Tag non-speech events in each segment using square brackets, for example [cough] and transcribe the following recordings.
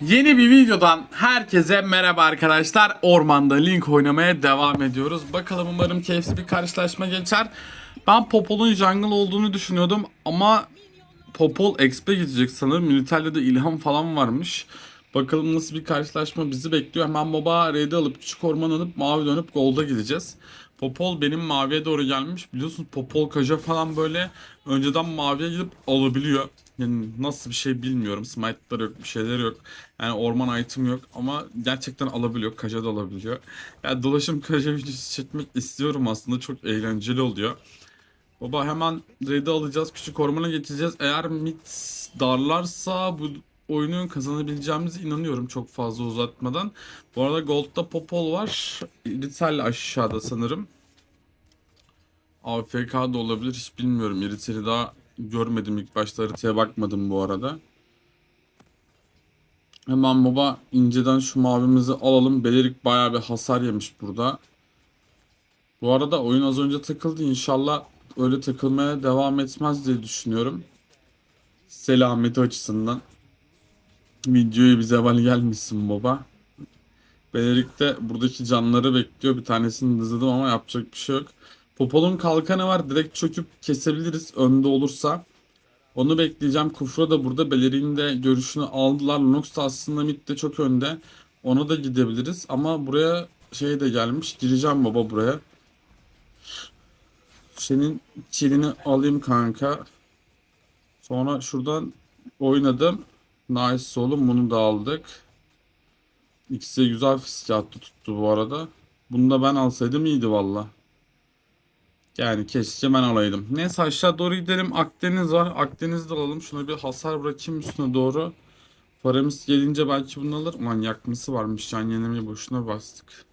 Yeni bir videodan herkese merhaba arkadaşlar. Ormanda Link oynamaya devam ediyoruz. Bakalım umarım keyifli bir karşılaşma geçer. Ben Popol'un jungle olduğunu düşünüyordum ama Popol XP gidecek sanırım. De ilham falan varmış. Bakalım nasıl bir karşılaşma bizi bekliyor. Hemen baba raid'i alıp küçük orman alıp mavi dönüp golda gideceğiz. Popol benim maviye doğru gelmiş. Biliyorsunuz Popol Kaja falan böyle önceden maviye gidip alabiliyor. Yani nasıl bir şey bilmiyorum. Smite'lar yok, bir şeyler yok. Yani orman item yok ama gerçekten alabiliyor. Kaja da alabiliyor. Yani dolaşım Kaja videosu çekmek istiyorum aslında. Çok eğlenceli oluyor. Baba hemen raid'i alacağız. Küçük ormana geçeceğiz. Eğer mid darlarsa bu oyunu kazanabileceğimize inanıyorum çok fazla uzatmadan. Bu arada Gold'da Popol var. Iritel aşağıda sanırım. AFK da olabilir hiç bilmiyorum. Iritel'i daha görmedim ilk başta haritaya bakmadım bu arada. Hemen baba inceden şu mavimizi alalım. Belerik bayağı bir hasar yemiş burada. Bu arada oyun az önce takıldı. İnşallah öyle takılmaya devam etmez diye düşünüyorum. Selameti açısından. Videoya bir zeval [laughs] gelmişsin baba. Belerik de buradaki canları bekliyor. Bir tanesini hızladım ama yapacak bir şey yok. Popol'un kalkanı var. Direkt çöküp kesebiliriz önde olursa. Onu bekleyeceğim. Kufra da burada. Beleri'nin de görüşünü aldılar. Lunox da aslında mid de çok önde. Ona da gidebiliriz. Ama buraya şey de gelmiş. Gireceğim baba buraya. Senin kilini alayım kanka. Sonra şuradan oynadım. Nice oğlum bunu da aldık. İkisi güzel fiske attı tuttu bu arada. Bunu da ben alsaydım iyiydi valla. Yani keşke ben alaydım. Neyse aşağı doğru gidelim. Akdeniz var. Akdeniz'de alalım. Şuna bir hasar bırakayım üstüne doğru. Paramız gelince belki bunu alır. Ulan yakması varmış. Can yenemeyi boşuna bastık.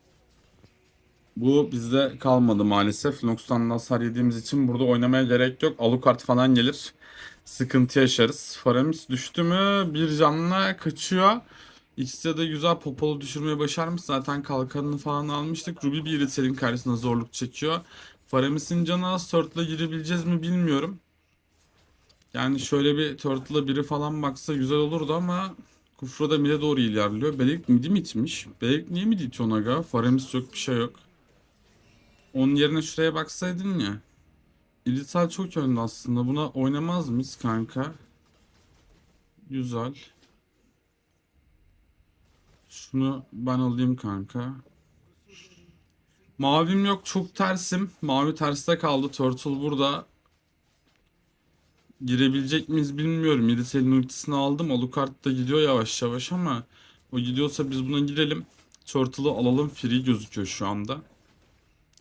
Bu bizde kalmadı maalesef. Nox'tan hasar yediğimiz için burada oynamaya gerek yok. Alucard falan gelir. Sıkıntı yaşarız. Faramis düştü mü bir canla kaçıyor. İkisi de güzel popolu düşürmeye başarmış. Zaten kalkanını falan almıştık. Ruby bir Iritel'in karşısında zorluk çekiyor. Faramis'in canı az. Turtle'a girebileceğiz mi bilmiyorum. Yani şöyle bir Turtle'a biri falan baksa güzel olurdu ama Kufra da mid'e doğru ilerliyor. Belek midi mi itmiş? Belek niye midi itiyor ona aga? Faramis yok bir şey yok. Onun yerine şuraya baksaydın ya. İlital çok önde aslında. Buna oynamaz mıyız kanka? Güzel. Şunu ben alayım kanka. Mavim yok çok tersim. Mavi terste kaldı. Turtle burada. Girebilecek miyiz bilmiyorum. Iritel'in ultisini aldım. Alucard da gidiyor yavaş yavaş ama o gidiyorsa biz buna girelim. Turtle'ı alalım. Free gözüküyor şu anda.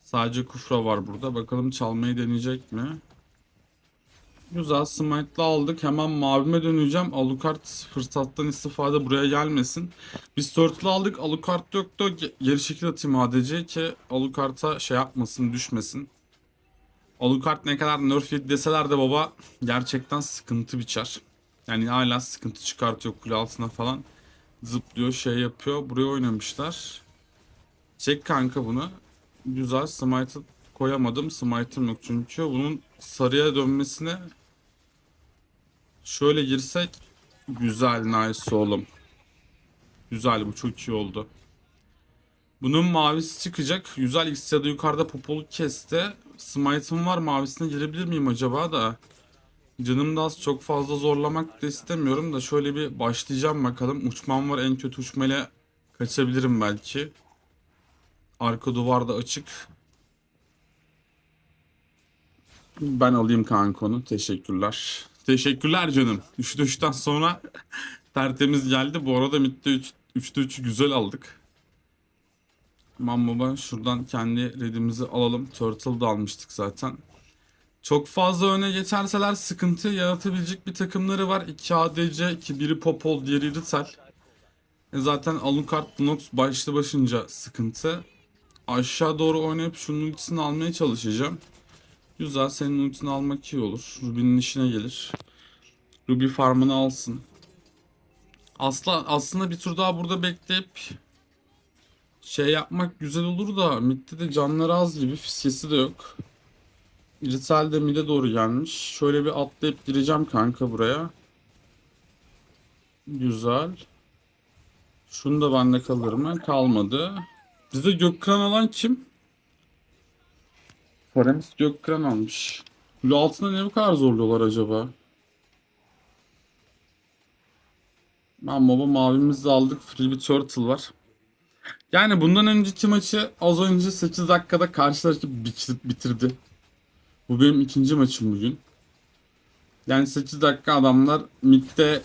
Sadece Kufra var burada. Bakalım çalmayı deneyecek mi? Güzel. Smite'la aldık. Hemen mavime döneceğim. Alucard fırsattan istifade buraya gelmesin. Biz Turtle aldık. Alucard yoktu. Ge- Geri şekil atayım ADC ki Alucard'a şey yapmasın, düşmesin. Alucard ne kadar nerf yedi deseler de baba gerçekten sıkıntı biçer. Yani hala sıkıntı çıkartıyor kule altına falan. Zıplıyor, şey yapıyor. Buraya oynamışlar. Çek kanka bunu. Güzel. Smite'ı koyamadım. Smite'ım yok çünkü. Bunun sarıya dönmesine şöyle girsek güzel nice oğlum. Güzel bu çok iyi oldu. Bunun mavisi çıkacak. Güzel X ya da yukarıda popoluk kesti. Smite'ım var mavisine girebilir miyim acaba da? Canım da az çok fazla zorlamak da istemiyorum da şöyle bir başlayacağım bakalım. Uçmam var en kötü uçmayla kaçabilirim belki. Arka duvar da açık. Ben alayım kanka onu. Teşekkürler. Teşekkürler canım. 3'te 3'ten sonra tertemiz geldi. Bu arada midde 3, 3'te 3'ü güzel aldık. Aman baba şuradan kendi redimizi alalım. Turtle da almıştık zaten. Çok fazla öne geçerseler sıkıntı yaratabilecek bir takımları var. 2 ADC, ki biri Popol, diğeri Ritel. E zaten Alucard, Nox başlı başınca sıkıntı. Aşağı doğru oynayıp şunun ultisini almaya çalışacağım. Güzel senin ultini almak iyi olur. Ruby'nin işine gelir. Ruby farmını alsın. Asla, aslında bir tur daha burada bekleyip şey yapmak güzel olur da midde de canları az gibi fiskesi de yok. Ritel de mid'e doğru gelmiş. Şöyle bir atlayıp gireceğim kanka buraya. Güzel. Şunu da bende kalır mı? Kalmadı. Bize Gökkıran alan kim? Paramis Gökkıran almış. Kule altında ne bu kadar zorluyorlar acaba? Ben baba mavimizi aldık. Free bir turtle var. Yani bundan önceki maçı az önce 8 dakikada karşı rakip bitir- bitirdi. Bu benim ikinci maçım bugün. Yani 8 dakika adamlar midde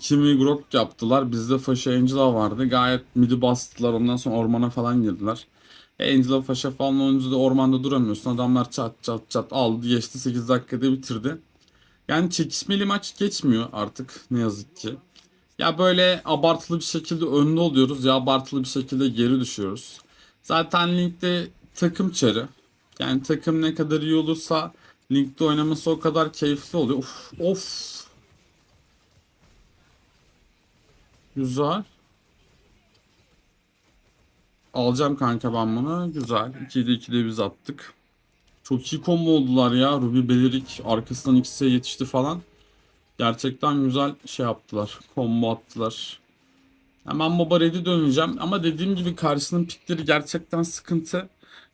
kimi grok yaptılar. Bizde Fasha Angela vardı. Gayet midi bastılar. Ondan sonra ormana falan girdiler. Angela Fasha falan olunca da ormanda duramıyorsun. Adamlar çat çat çat aldı geçti 8 dakikada bitirdi. Yani çekişmeli maç geçmiyor artık ne yazık ki. Ya böyle abartılı bir şekilde önde oluyoruz ya abartılı bir şekilde geri düşüyoruz. Zaten Link'te takım çarı. Yani takım ne kadar iyi olursa Link'te oynaması o kadar keyifli oluyor. Of of. Güzel. Alacağım kanka ben bunu. Güzel. 2'de 2'de biz attık. Çok iyi combo oldular ya. Ruby Belirik arkasından ikisi yetişti falan. Gerçekten güzel şey yaptılar. Combo attılar. Hemen Boba Red'i döneceğim. Ama dediğim gibi karşısının pikleri gerçekten sıkıntı.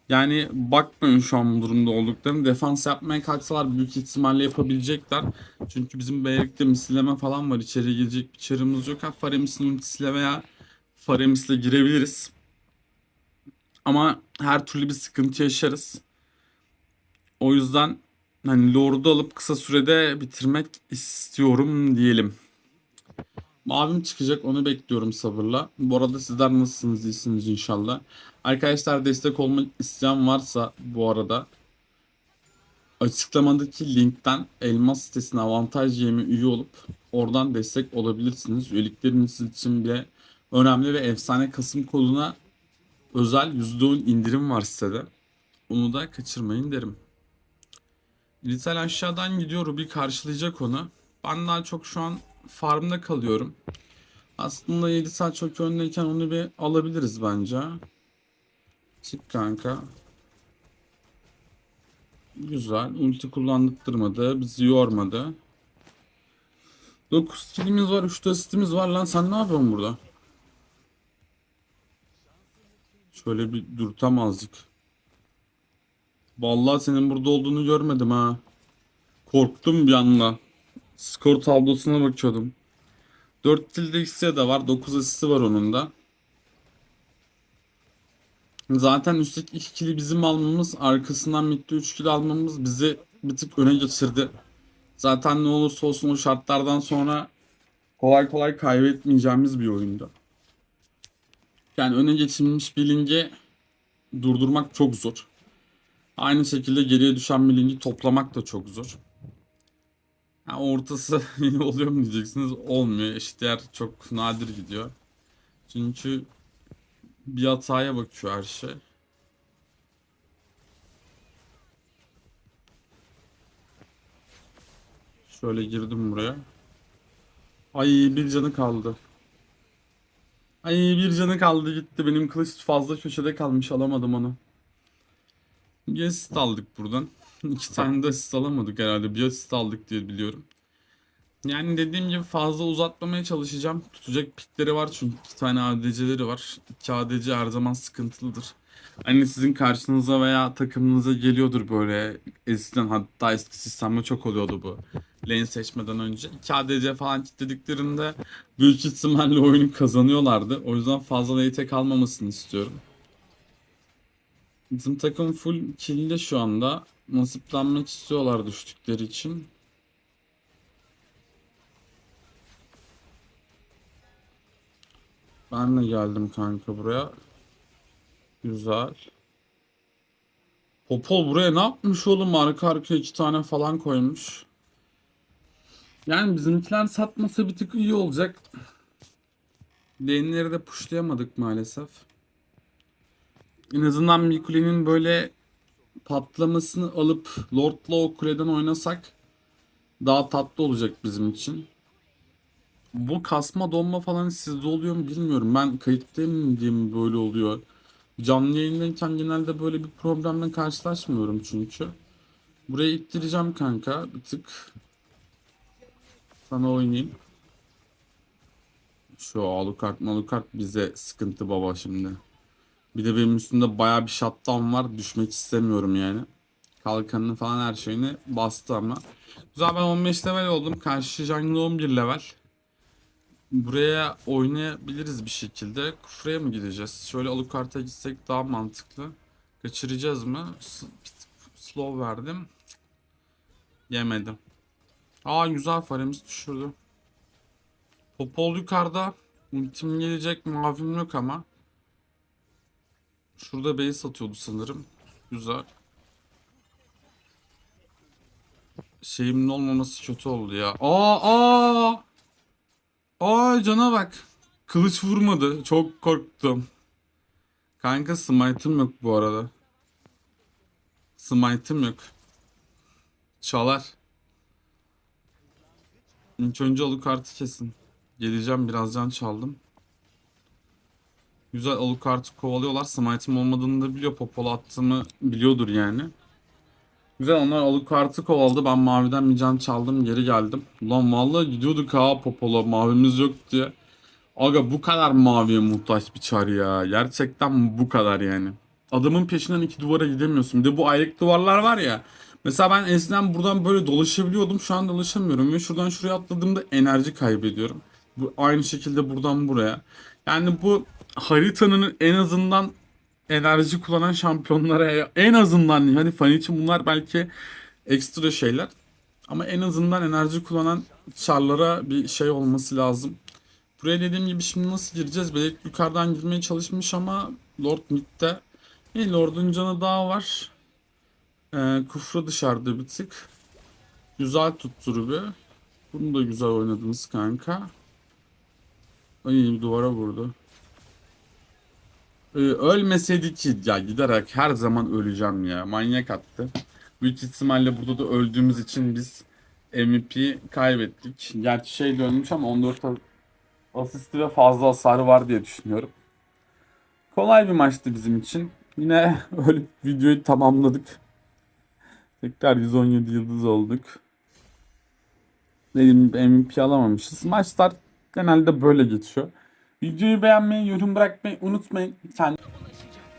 Yani bakmayın şu an bu durumda olduklarını. Defans yapmaya kalksalar büyük ihtimalle yapabilecekler. Çünkü bizim Beylik'te misleme falan var. İçeri girecek bir çarımız yok. Ha Faremis'in ultisiyle veya Faremis'le girebiliriz. Ama her türlü bir sıkıntı yaşarız. O yüzden hani Lord'u alıp kısa sürede bitirmek istiyorum diyelim. Mavim çıkacak onu bekliyorum sabırla. Bu arada sizler nasılsınız iyisiniz inşallah. Arkadaşlar destek olmak isteyen varsa bu arada açıklamadaki linkten elmas sitesine avantaj yemi üye olup oradan destek olabilirsiniz. Üyelikleriniz için bile önemli ve efsane Kasım koduna özel %10 indirim var sitede. Onu da kaçırmayın derim. Litel aşağıdan gidiyor. Ruby karşılayacak onu. Ben daha çok şu an farmda kalıyorum. Aslında 7 saat çok öndeyken onu bir alabiliriz bence. Çık kanka. Güzel. Ulti kullandırmadı. Bizi yormadı. 9 killimiz var. 3 asistimiz var lan. Sen ne yapıyorsun burada? Şöyle bir durtam azıcık. Vallahi senin burada olduğunu görmedim ha. Korktum bir anda. Skor tablosuna bakıyordum. 4 kilde ikisi de var. 9 asisti var onun da. Zaten üstteki 2 kili bizim almamız, arkasından midde 3 kili almamız bizi bir tık öne geçirdi. Zaten ne olursa olsun o şartlardan sonra kolay kolay kaybetmeyeceğimiz bir oyundu. Yani öne geçilmiş bir lingi durdurmak çok zor. Aynı şekilde geriye düşen bir lingi toplamak da çok zor. Ha, ortası [laughs] oluyor mu diyeceksiniz. Olmuyor. Eşitler çok nadir gidiyor. Çünkü bir hataya bakıyor her şey. Şöyle girdim buraya. Ay bir canı kaldı. Ay bir canı kaldı gitti. Benim kılıç fazla köşede kalmış. Alamadım onu. Bir asist aldık buradan. [laughs] İki tane de asist alamadık herhalde. Bir asist aldık diye biliyorum. Yani dediğim gibi fazla uzatmamaya çalışacağım. Tutacak pikleri var çünkü iki tane ADC'leri var. İki ADC her zaman sıkıntılıdır. Hani sizin karşınıza veya takımınıza geliyordur böyle eskiden hatta eski sistemde çok oluyordu bu. Lane seçmeden önce. 2 ADC falan kilitlediklerinde büyük ihtimalle oyunu kazanıyorlardı. O yüzden fazla late kalmamasını istiyorum. Bizim takım full kill'de şu anda. Nasiplenmek istiyorlar düştükleri için. Ben de geldim kanka buraya. Güzel. Popol buraya ne yapmış oğlum? Arka arka iki tane falan koymuş. Yani bizimkiler satmasa bir tık iyi olacak. Lane'leri de pushlayamadık maalesef. En azından bir kulenin böyle patlamasını alıp Lord'la o kuleden oynasak daha tatlı olacak bizim için. Bu kasma donma falan sizde oluyor mu bilmiyorum. Ben kayıttayım diye böyle oluyor. Canlı yayındayken genelde böyle bir problemle karşılaşmıyorum çünkü. Buraya ittireceğim kanka bir tık. Sana oynayayım. Şu Alucard Malucard bize sıkıntı baba şimdi. Bir de benim üstümde baya bir shutdown var. Düşmek istemiyorum yani. Kalkanını falan her şeyini bastı ama. Güzel ben 15 level oldum. Karşı jungle 11 level. Buraya oynayabiliriz bir şekilde. Kufraya mı gideceğiz? Şöyle Alucard'a gitsek daha mantıklı. Kaçıracağız mı? Slow verdim. Yemedim. Aa güzel faremiz düşürdü. Popol yukarıda. Ultim gelecek mavim yok ama. Şurada base atıyordu sanırım. Güzel. Şeyimin olmaması kötü oldu ya. Aa aa. Aa cana bak. Kılıç vurmadı. Çok korktum. Kanka smite'ım yok bu arada. Smite'ım yok. Çalar. İlk önce Alucard'ı kesin. Geleceğim biraz can çaldım. Güzel Alucard'ı kovalıyorlar. Smite'ım olmadığını da biliyor. Popol attığımı biliyordur yani. Güzel onlar Alucard'ı kovaladı. Ben maviden bir can çaldım. Geri geldim. Ulan vallahi gidiyorduk ha Popol'a. Mavimiz yok diye. Aga bu kadar maviye muhtaç bir çar ya. Gerçekten bu kadar yani. Adamın peşinden iki duvara gidemiyorsun. Bir de bu ayrık duvarlar var ya. Mesela ben eskiden buradan böyle dolaşabiliyordum. Şu an dolaşamıyorum. Ve şuradan şuraya atladığımda enerji kaybediyorum. Bu aynı şekilde buradan buraya. Yani bu haritanın en azından enerji kullanan şampiyonlara en azından hani fan için bunlar belki ekstra şeyler. Ama en azından enerji kullanan çarlara bir şey olması lazım. Buraya dediğim gibi şimdi nasıl gireceğiz? Belki yukarıdan girmeye çalışmış ama Lord midde. İyi Lord'un canı daha var. Ee, Kufra dışarıda bir tık. Güzel tuttu bir. Bunu da güzel oynadınız kanka. Ay duvara vurdu. Ee, ölmeseydi ki ya giderek her zaman öleceğim ya. Manyak attı. Büyük ihtimalle burada da öldüğümüz için biz MVP kaybettik. Gerçi şey dönmüş ama 14 asisti ve fazla hasarı var diye düşünüyorum. Kolay bir maçtı bizim için. Yine [laughs] öyle videoyu tamamladık. Tekrar 117 yıldız olduk. Dediğim gibi MVP alamamışız. Maçlar genelde böyle geçiyor. Videoyu beğenmeyi, yorum bırakmayı unutmayın. Kendi...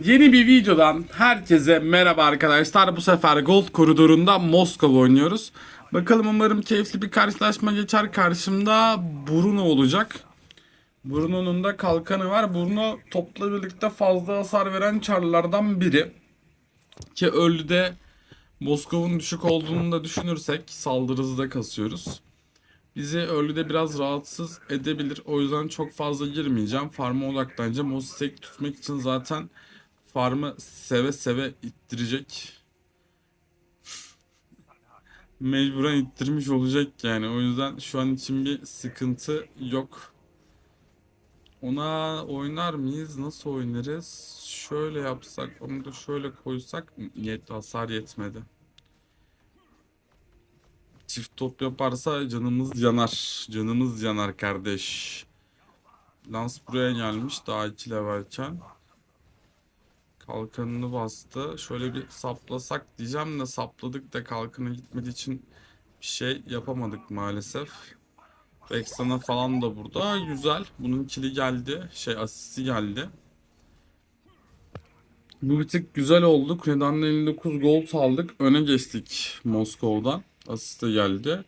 Yeni bir videodan herkese merhaba arkadaşlar. Bu sefer Gold koridorunda Moskova oynuyoruz. Bakalım umarım keyifli bir karşılaşma geçer. Karşımda Bruno olacak. Bruno'nun da kalkanı var. Bruno topla birlikte fazla hasar veren çarlardan biri. Ki Early'de Moskova'nın düşük olduğunu da düşünürsek saldırı hızı da kasıyoruz. Bizi Early'de biraz rahatsız edebilir. O yüzden çok fazla girmeyeceğim. Farm'a odaklanacağım. O stack tutmak için zaten farmı seve seve ittirecek. [laughs] Mecburen ittirmiş olacak yani. O yüzden şu an için bir sıkıntı yok. Ona oynar mıyız? Nasıl oynarız? Şöyle yapsak, onu da şöyle koysak yet hasar yetmedi. Çift top yaparsa canımız yanar. Canımız yanar kardeş. Lans buraya gelmiş daha 2 levelken. Kalkanını bastı. Şöyle bir saplasak diyeceğim de sapladık da kalkanı gitmediği için bir şey yapamadık maalesef. Vexana falan da burada. Güzel. Bunun kili geldi. Şey asisti geldi. Bu bir tık güzel oldu. Kredan'la 59 gold aldık. Öne geçtik Moskova'dan. Asiste geldi.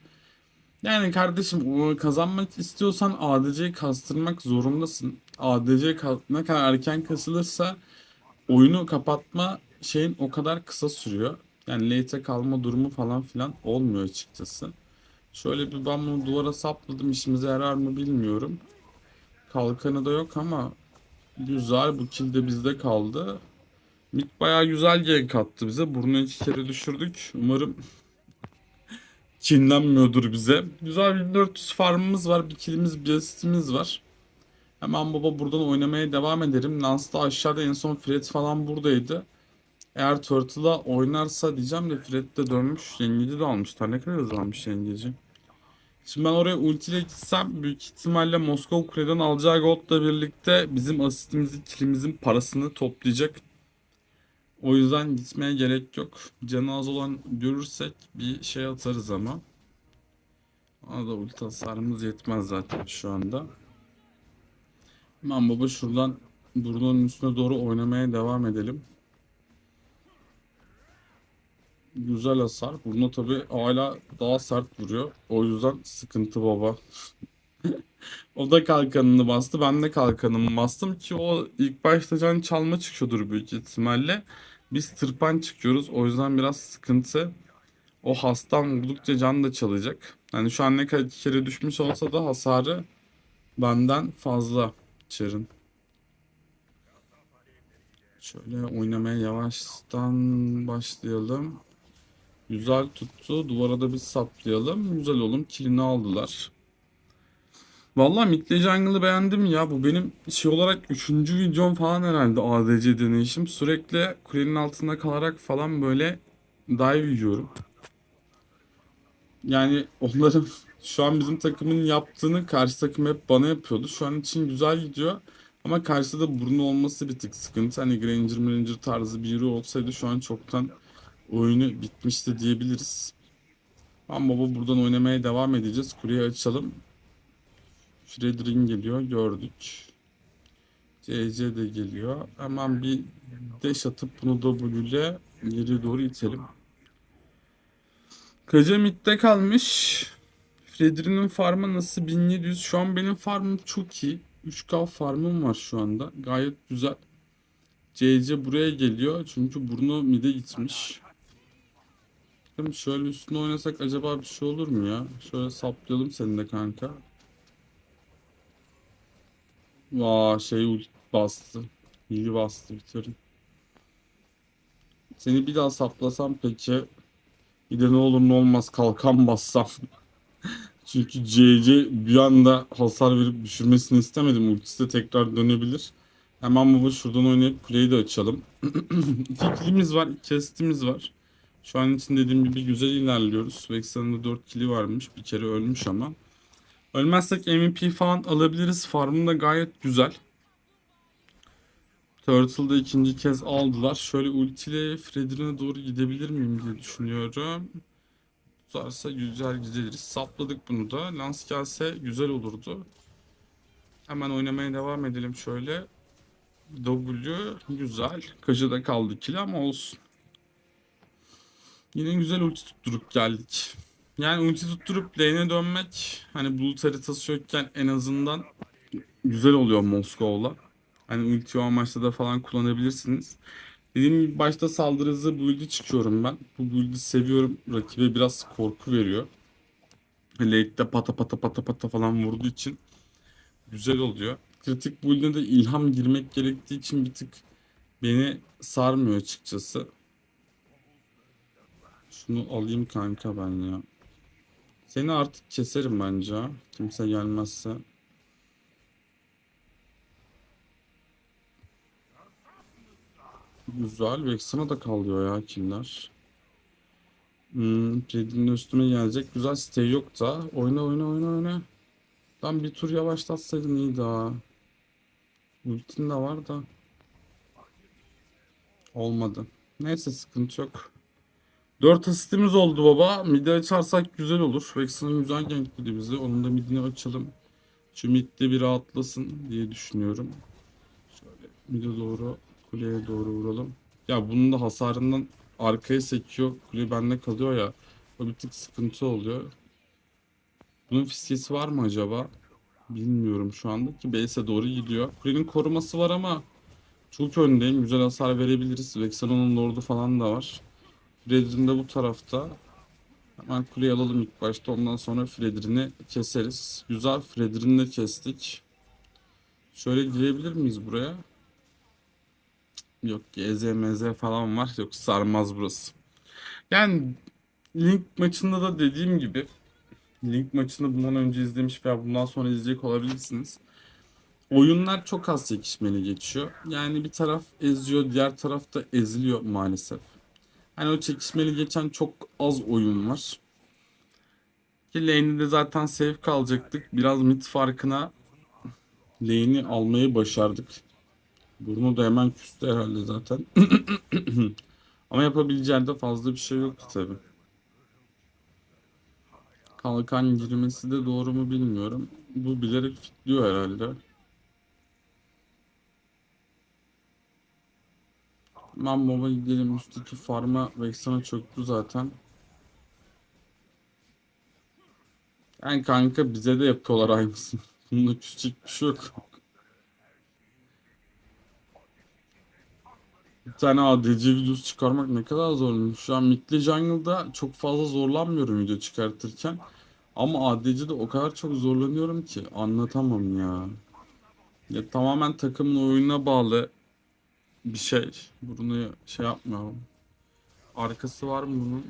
Yani kardeşim kazanmak istiyorsan ADC'yi kastırmak zorundasın. ADC ne kadar erken kasılırsa oyunu kapatma şeyin o kadar kısa sürüyor. Yani late'e kalma durumu falan filan olmuyor açıkçası. Şöyle bir ben bunu duvara sapladım. işimize yarar mı bilmiyorum. Kalkanı da yok ama güzel. Bu kill de bizde kaldı. Mid bayağı güzel gank attı bize. Burnu iki kere düşürdük. Umarım kinlenmiyordur bize. Güzel 1400 farmımız var. Bir killimiz, bir asistimiz var. Hemen baba buradan oynamaya devam ederim. Lance da aşağıda en son Fred falan buradaydı. Eğer Turtle'a oynarsa diyeceğim de Fred de dönmüş. Yengeci de almışlar. Ne kadar hızlı almış yengeci. Şimdi ben oraya ultiyle gitsem büyük ihtimalle Moskova Kule'den alacağı goldla birlikte bizim asistimizin, kilimizin parasını toplayacak. O yüzden gitmeye gerek yok. Canı olan görürsek bir şey atarız ama. Ona da ulti hasarımız yetmez zaten şu anda. Hemen baba şuradan burnunun üstüne doğru oynamaya devam edelim. Güzel hasar. Burnu tabii hala daha sert vuruyor. O yüzden sıkıntı baba. O da kalkanını bastı. Ben de kalkanımı bastım ki o ilk başta can çalma çıkıyordur büyük ihtimalle. Biz tırpan çıkıyoruz. O yüzden biraz sıkıntı. O hastan vurdukça can da çalacak. Yani şu an ne kadar iki kere düşmüş olsa da hasarı benden fazla Çar'ın. Şöyle oynamaya yavaştan başlayalım. Güzel tuttu. Duvara da bir saplayalım. Güzel oğlum. Kilini aldılar. Vallahi Midley Jungle'ı beğendim ya. Bu benim şey olarak üçüncü videom falan herhalde ADC deneyişim. Sürekli kulenin altında kalarak falan böyle dive yiyorum. Yani onların [laughs] şu an bizim takımın yaptığını karşı takım hep bana yapıyordu. Şu an için güzel gidiyor. Ama karşıda burnu olması bir tık sıkıntı. Hani Granger Granger tarzı biri olsaydı şu an çoktan oyunu bitmişti diyebiliriz. Ama baba buradan oynamaya devam edeceğiz. Kuleyi açalım. Fredrin geliyor gördük. CC de geliyor. Hemen bir dash atıp bunu W ile geri doğru itelim. Kaca midde kalmış. Fredrin'in farmı nasıl 1700. Şu an benim farmım çok iyi. 3K farmım var şu anda. Gayet güzel. CC buraya geliyor. Çünkü burnu mide gitmiş. Şöyle üstüne oynasak acaba bir şey olur mu ya? Şöyle saplayalım seni de kanka. Vaa şey ult bastı. İyi bastı bitirin. Seni bir daha saplasam peki bir de ne olur ne olmaz kalkan bassam. [laughs] Çünkü CC bir anda hasar verip düşürmesini istemedim. Ultisi de tekrar dönebilir. Hemen baba şuradan oynayıp kuleyi de açalım. [clears throat] iki kilimiz var, iki asistimiz var. Şu an için dediğim gibi güzel ilerliyoruz. Vexen'ın da 4 kili varmış. Bir kere ölmüş ama. Ölmezsek MVP falan alabiliriz. Farmım da gayet güzel. Turtle'da ikinci kez aldılar. Şöyle ultiyle Fredrin'e doğru gidebilir miyim diye düşünüyorum. Tutarsa güzel gideriz. Sapladık bunu da. Lance gelse güzel olurdu. Hemen oynamaya devam edelim şöyle. W güzel. Kaja'da kaldı kill ama olsun. Yine güzel ulti tutturup geldik. Yani ulti tutturup lane'e dönmek hani bulut haritası yokken en azından güzel oluyor Moskova'la. Hani ulti o amaçla da falan kullanabilirsiniz. Dediğim gibi başta saldırı hızı build'i çıkıyorum ben. Bu build'i seviyorum. Rakibe biraz korku veriyor. Late'de pata pata pata pata falan vurduğu için güzel oluyor. Kritik build'e de ilham girmek gerektiği için bir tık beni sarmıyor açıkçası. Şunu alayım kanka ben ya. Seni artık keserim bence. Kimse gelmezse. Güzel. Vexen'a da kalıyor ya killer. Hmm, Red'in üstüme gelecek. Güzel stay yok da. Oyna oyna oyna oyna. Tam bir tur yavaşlatsaydın iyi daha. Ultin de var da. Olmadı. Neyse sıkıntı yok. 4 asistimiz oldu baba. Midi açarsak güzel olur. Vexen'ın güzel gankledi bizi. Onun da midini açalım. Şu midde bir rahatlasın diye düşünüyorum. Şöyle mide doğru kuleye doğru vuralım. Ya bunun da hasarından arkaya sekiyor. Kule bende kalıyor ya. O bir tık sıkıntı oluyor. Bunun fiskesi var mı acaba? Bilmiyorum şu anda ki base'e doğru gidiyor. Kulenin koruması var ama çok öndeyim. Güzel hasar verebiliriz. Vexen'ın lordu falan da var. Fredrin de bu tarafta. Hemen kuleyi alalım ilk başta. Ondan sonra Fredrin'i keseriz. Güzel Fredrin'i de kestik. Şöyle girebilir miyiz buraya? Yok GZMZ falan var. Yok sarmaz burası. Yani Link maçında da dediğim gibi Link maçını bundan önce izlemiş veya bundan sonra izleyecek olabilirsiniz. Oyunlar çok az çekişmeli geçiyor. Yani bir taraf eziyor, diğer taraf da eziliyor maalesef. Hani o çekişmeli geçen çok az oyun var. Ki lane'de de zaten safe kalacaktık. Biraz mid farkına lane'i almayı başardık. Burnu da hemen küstü herhalde zaten. [clears throat] Ama yapabileceği de fazla bir şey yoktu tabi. Kalkan girmesi de doğru mu bilmiyorum. Bu bilerek fitliyor herhalde. Ben baba gidelim üstteki farma Vexana çöktü zaten. Yani kanka bize de yapıyorlar aynısını. [laughs] Bunda küçük bir şey yok. Bir tane ADC videosu çıkarmak ne kadar zormuş. Şu an Mid'le Jungle'da çok fazla zorlanmıyorum video çıkartırken. Ama ADC'de o kadar çok zorlanıyorum ki anlatamam ya. Ya tamamen takımın oyununa bağlı bir şey. Bunu şey yapmıyorum. Arkası var mı bunun?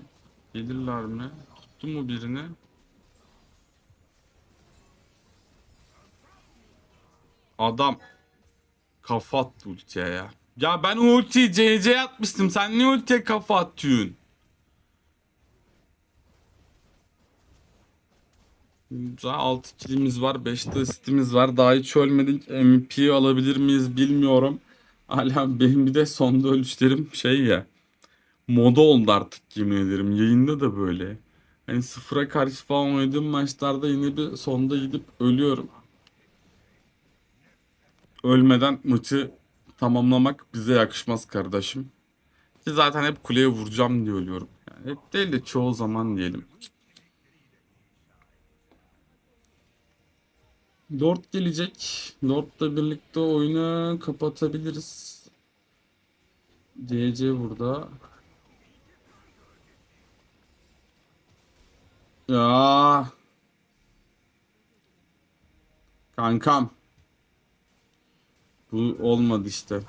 Gelirler mi? Tuttu mu birini? Adam kafa attı ultiye ya. Ya ben ultiyi CC atmıştım. Sen niye ultiye kafa atıyorsun? Güzel 6 kilimiz var. 5 de var. Daha hiç ölmedik. MVP alabilir miyiz bilmiyorum. Hala benim bir de sonda ölüşlerim şey ya. Moda oldu artık yemin ederim. Yayında da böyle. Hani sıfıra karşı falan oynadığım maçlarda yine bir sonda gidip ölüyorum. Ölmeden maçı tamamlamak bize yakışmaz kardeşim. Ki zaten hep kuleye vuracağım diye ölüyorum. Yani hep değil de çoğu zaman diyelim. Lord gelecek. Lord'la birlikte oyunu kapatabiliriz. CC burada. Ya. Kankam. Bu olmadı işte.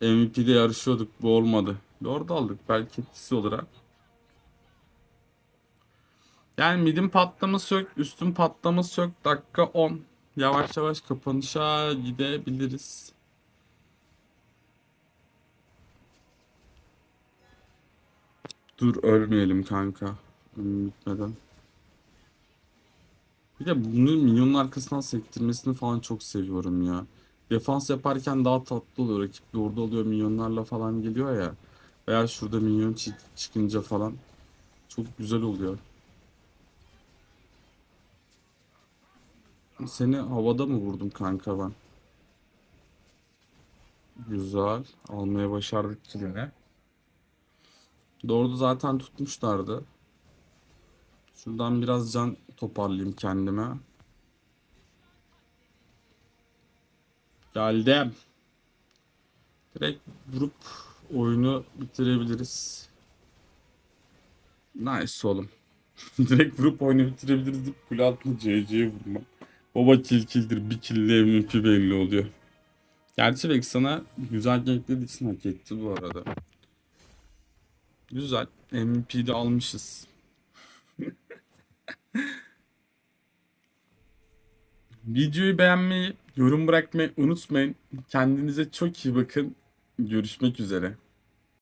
MVP'de yarışıyorduk. Bu olmadı. Lord aldık belki etkisi olarak. Yani midin patlaması yok, üstün patlaması yok. Dakika 10. Yavaş yavaş kapanışa gidebiliriz. Dur ölmeyelim kanka. Bitmeden. Bir de bunu minyonun arkasından sektirmesini falan çok seviyorum ya. Defans yaparken daha tatlı oluyor. Rakip orada oluyor minyonlarla falan geliyor ya. Veya şurada minyon çı- çıkınca falan. Çok güzel oluyor. Seni havada mı vurdum kanka ben? Güzel. Almaya başardık kilini. Doğru zaten tutmuşlardı. Şuradan biraz can toparlayayım kendime. Geldim. Direkt vurup oyunu bitirebiliriz. Nice oğlum. [laughs] Direkt vurup oyunu bitirebiliriz deyip kule altına CC'ye vurmam. Baba kill killdir. Bir kill'le MVP belli oluyor. Gerçi Vex sana güzel ganklediği için hak etti bu arada. Güzel. MVP'de almışız. [laughs] Videoyu beğenmeyi, yorum bırakmayı unutmayın. Kendinize çok iyi bakın. Görüşmek üzere.